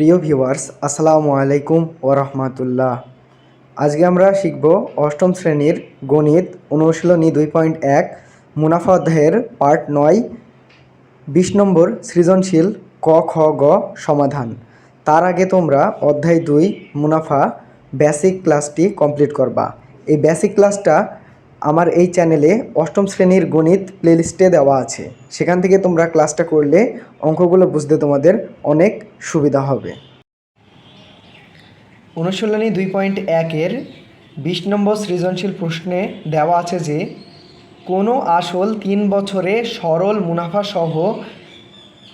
প্রিয় ভিউয়ার্স, আসসালামু আলাইকুম ও রহমাতুল্লাহ। আজকে আমরা শিখব অষ্টম শ্রেণির গণিত অনুশীলনী দুই পয়েন্ট এক, মুনাফা অধ্যায়ের পার্ট নয়, বিশ নম্বর সৃজনশীল ক, খ, গ সমাধান। তার আগে তোমরা অধ্যায় দুই, মুনাফা বেসিক ক্লাসটি কমপ্লিট করবা। এই বেসিক ক্লাসটা আমার এই চ্যানেলে অষ্টম শ্রেণির গণিত প্লেলিস্টে দেওয়া আছে। সেখান থেকে তোমরা ক্লাসটা করলে অঙ্কগুলো বুঝতে তোমাদের অনেক সুবিধা হবে। অনুশীলনী দুই পয়েন্ট একের বিশ নম্বর সৃজনশীল প্রশ্নে দেওয়া আছে যে, কোনো আসল তিন বছরে সরল মুনাফা সহ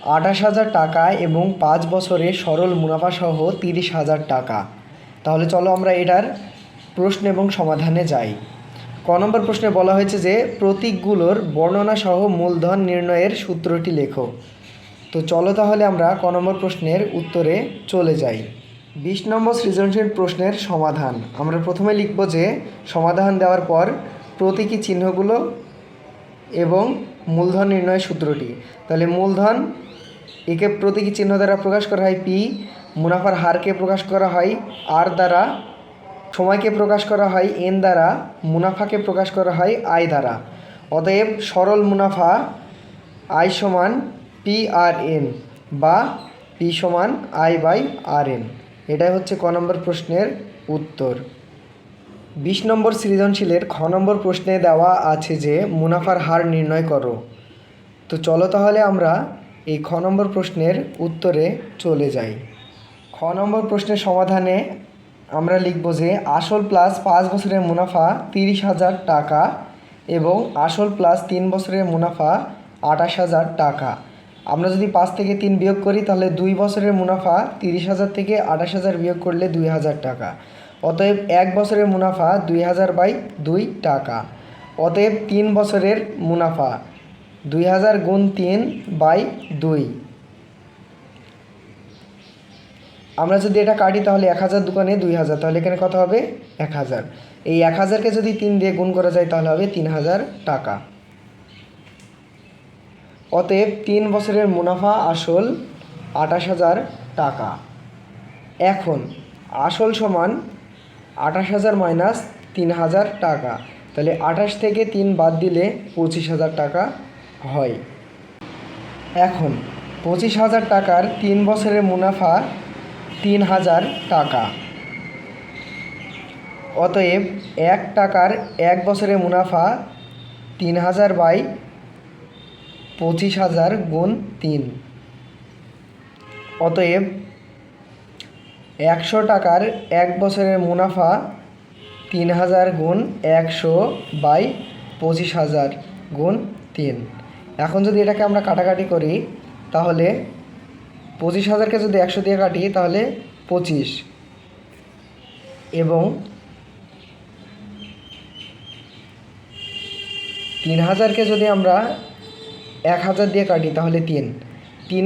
আঠাশ হাজার টাকা এবং পাঁচ বছরে সরল মুনাফা সহ তিরিশ হাজার টাকা। তাহলে চলো আমরা এটার প্রশ্ন এবং সমাধানে যাই। ক নম্বর প্রশ্নে বলা হয়েছে যে, প্রতীকগুলোর বর্ণনা সহ মূলধন নির্ণয়ের সূত্রটি লেখো। তো চলো তাহলে আমরা ক নম্বর প্রশ্নের উত্তরে চলে যাই। বিশ নম্বর সৃজনশীল প্রশ্নের সমাধান। আমরা প্রথমে লিখব যে, সমাধান দেওয়ার পর প্রতীকী চিহ্নগুলো এবং মূলধন নির্ণয়ের সূত্রটি। তাহলে মূলধন একে প্রতীকী চিহ্ন দ্বারা প্রকাশ করা হয় পি মুনাফার হারকে প্রকাশ করা হয় আর দ্বারা, সময়কে প্রকাশ করা হয় এন দ্বারা, মুনাফাকে প্রকাশ করা হয় আয় দ্বারা। অতএব সরল মুনাফা আয় সমান পি বা পি সমান আই বাই আর এন এটাই হচ্ছে ক নম্বর প্রশ্নের উত্তর। বিশ নম্বর সৃজনশীলের খ নম্বর প্রশ্নে দেওয়া আছে যে, মুনাফার হার নির্ণয় করো। তো চলো তাহলে আমরা এই খ নম্বর প্রশ্নের উত্তরে চলে যাই। খ নম্বর প্রশ্নের সমাধানে আমরা লিখব যে, আসল প্লাস পাঁচ বছরের মুনাফা তিরিশ হাজার টাকা এবং আসল প্লাস তিন বছরের মুনাফা আঠাশ হাজার টাকা। আমরা যদি পাঁচ থেকে তিন বিয়োগ করি, তাহলে দুই বছরের মুনাফা তিরিশ হাজার থেকে আঠাশ হাজার বিয়োগ করলে দুই হাজার টাকা। অতএব এক বছরের মুনাফা দুই হাজার বাই দুই টাকা। অতএব তিন বছরের মুনাফা দুই হাজার গুণ তিন বাই দুই। আমরা যদি এটা কাটি, তাহলে এক হাজার দোকানে দুই হাজার। তাহলে এখানে কত হবে? এক হাজার। এই এক হাজারকে যদি তিন দিয়ে গুণ করা যায়, তাহলে হবে তিন হাজার টাকা। অতএব তিন বছরের মুনাফা আসল আঠাশ হাজার টাকা। এখন আসল সমান আঠাশ হাজার মাইনাস তিন হাজার টাকা। তাহলে আঠাশ থেকে তিন বাদ দিলে পঁচিশ হাজার টাকা হয়। এখন পঁচিশ হাজার টাকার তিন বছরের মুনাফা তিন হাজার টাকা। অতএব এক টাকার এক বছরের মুনাফা তিন হাজার বাই পঁচিশ হাজার গুণ তিন। অতএব একশো টাকার এক বছরের মুনাফা তিন হাজার গুণ একশো বাই পঁচিশ হাজার গুণ তিন। এখন যদি এটাকে আমরা কাটাকাটি করি, তাহলে পঁচিশ হাজারকে যদি একশো দিয়ে কাটি, তাহলে পঁচিশ। এবং তিন হাজারকে যদি আমরা এক হাজার দিয়ে কাটি, তাহলে তিন। তিন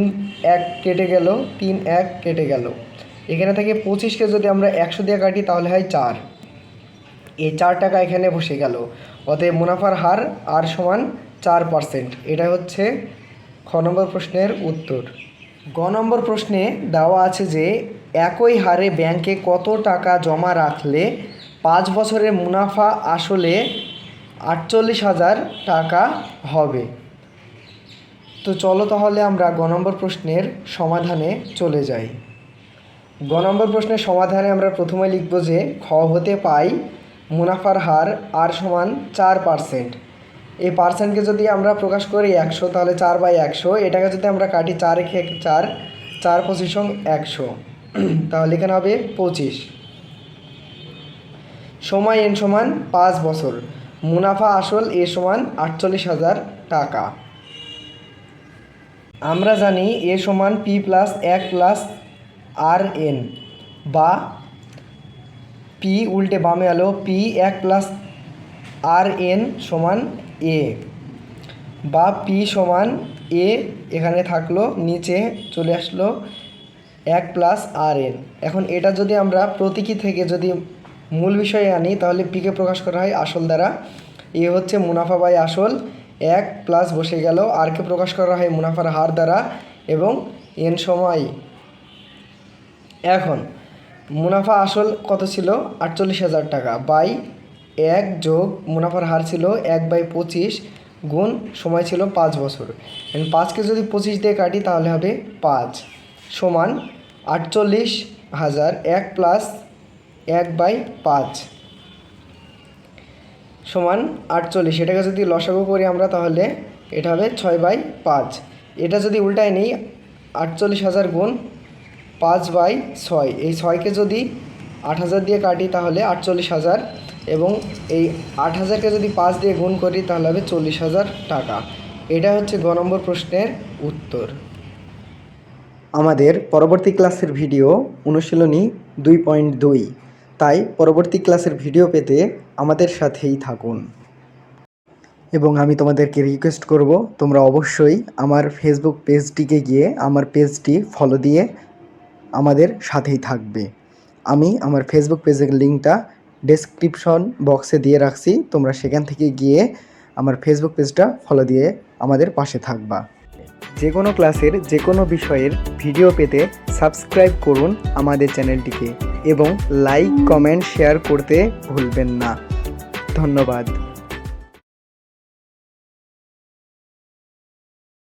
এক কেটে গেল, তিন এক কেটে গেল। এখানে থেকে পঁচিশকে যদি আমরা একশো দিয়ে কাটি, তাহলে হয় চার। এই চার টাকা এখানে বসে গেল। অতএব মুনাফার হার আর সমান চার পার্সেন্ট এটা হচ্ছে খ নম্বর প্রশ্নের উত্তর। গ নম্বর প্রশ্নে দেওয়া আছে যে, একই হারে ব্যাংকে কত টাকা জমা রাখলে পাঁচ বছরের মুনাফা আসলে আটচল্লিশ হাজার টাকা হবে? তো চলো তাহলে আমরা গ নম্বর প্রশ্নের সমাধানে চলে যাই। গ নম্বর প্রশ্নের সমাধানে আমরা প্রথমে লিখব যে খ হতে পাই মুনাফার হার আর সমান চার পার্সেন্ট এই পার্সেন্টকে যদি আমরা প্রকাশ করি একশো, তাহলে চার বাই একশো, এটাকে যদি আমরা কাটি চার একে চার চার পঁচিশ একশো। তাহলে এখানে হবে পঁচিশ। সময় এন সমান পাঁচ বছর, মুনাফা আসল এ সমান আটচল্লিশ হাজার টাকা। আমরা জানি এ সমান পি প্লাস এক প্লাস আর এন বা পি উল্টে বামে আলো, পি এক প্লাস আর এন সমান এ বা পি সমান এ এখানে থাকল, নিচে চলে আসলো এক প্লাস আর এন। এখন এটা যদি আমরা প্রতীকী থেকে যদি মূল বিষয়ে আনি, তাহলে পিকে প্রকাশ করা হয় আসল দ্বারা। এ হচ্ছে মুনাফা বাই আসল এক প্লাস বসে গেল আরকে প্রকাশ করা হয় মুনাফার হার দ্বারা এবং এন সময়। এখন, মুনাফা আসল কত ছিল? আটচল্লিশ হাজার টাকা। বাই এক যোগ মুনাফার হার ছিল এক বাই পঁচিশ গুণ সময় ছিল পাঁচ বছর। পাঁচকে যদি পঁচিশ দিয়ে কাটি তাহলে হবে পাঁচ সমান আটচল্লিশ হাজার এক প্লাস এক বাই পাঁচ। সমান আটচল্লিশ। এটাকে যদি লসাগু করি আমরা তাহলে এটা হবে ছয় বাই পাঁচ। এটা যদি উল্টায় নিই, আটচল্লিশ হাজার গুণ পাঁচ বাই ছয়। এই ছয়কে যদি আট হাজার দিয়ে কাটি তাহলে আটচল্লিশ হাজার এবং এই আট হাজারকে যদি পাঁচ দিয়ে গুণ করি তাহলে হবে চল্লিশ হাজার টাকা। এটা হচ্ছে গ নম্বর প্রশ্নের উত্তর। আমাদের পরবর্তী ক্লাসের ভিডিও অনুশীলনী দুই পয়েন্ট দুই। তাই পরবর্তী ক্লাসের ভিডিও পেতে আমাদের সাথেই থাকুন। এবং আমি তোমাদেরকে রিকোয়েস্ট করব, তোমরা অবশ্যই আমার ফেসবুক পেজটিকে গিয়ে আমার পেজটি ফলো দিয়ে আমাদের সাথেই থাকবে। আমি আমার ফেসবুক পেজের লিঙ্কটা ডেসক্রিপশন বক্সে দিয়ে রাখছি, তোমরা সেখান থেকে গিয়ে আমার ফেসবুক পেজটা ফলো দিয়ে আমাদের পাশে থাকবা। যে কোনো ক্লাসের যে কোনো বিষয়ের ভিডিও পেতে সাবস্ক্রাইব করুন আমাদের চ্যানেলটিকে এবং লাইক কমেন্ট শেয়ার করতে ভুলবেন না। ধন্যবাদ।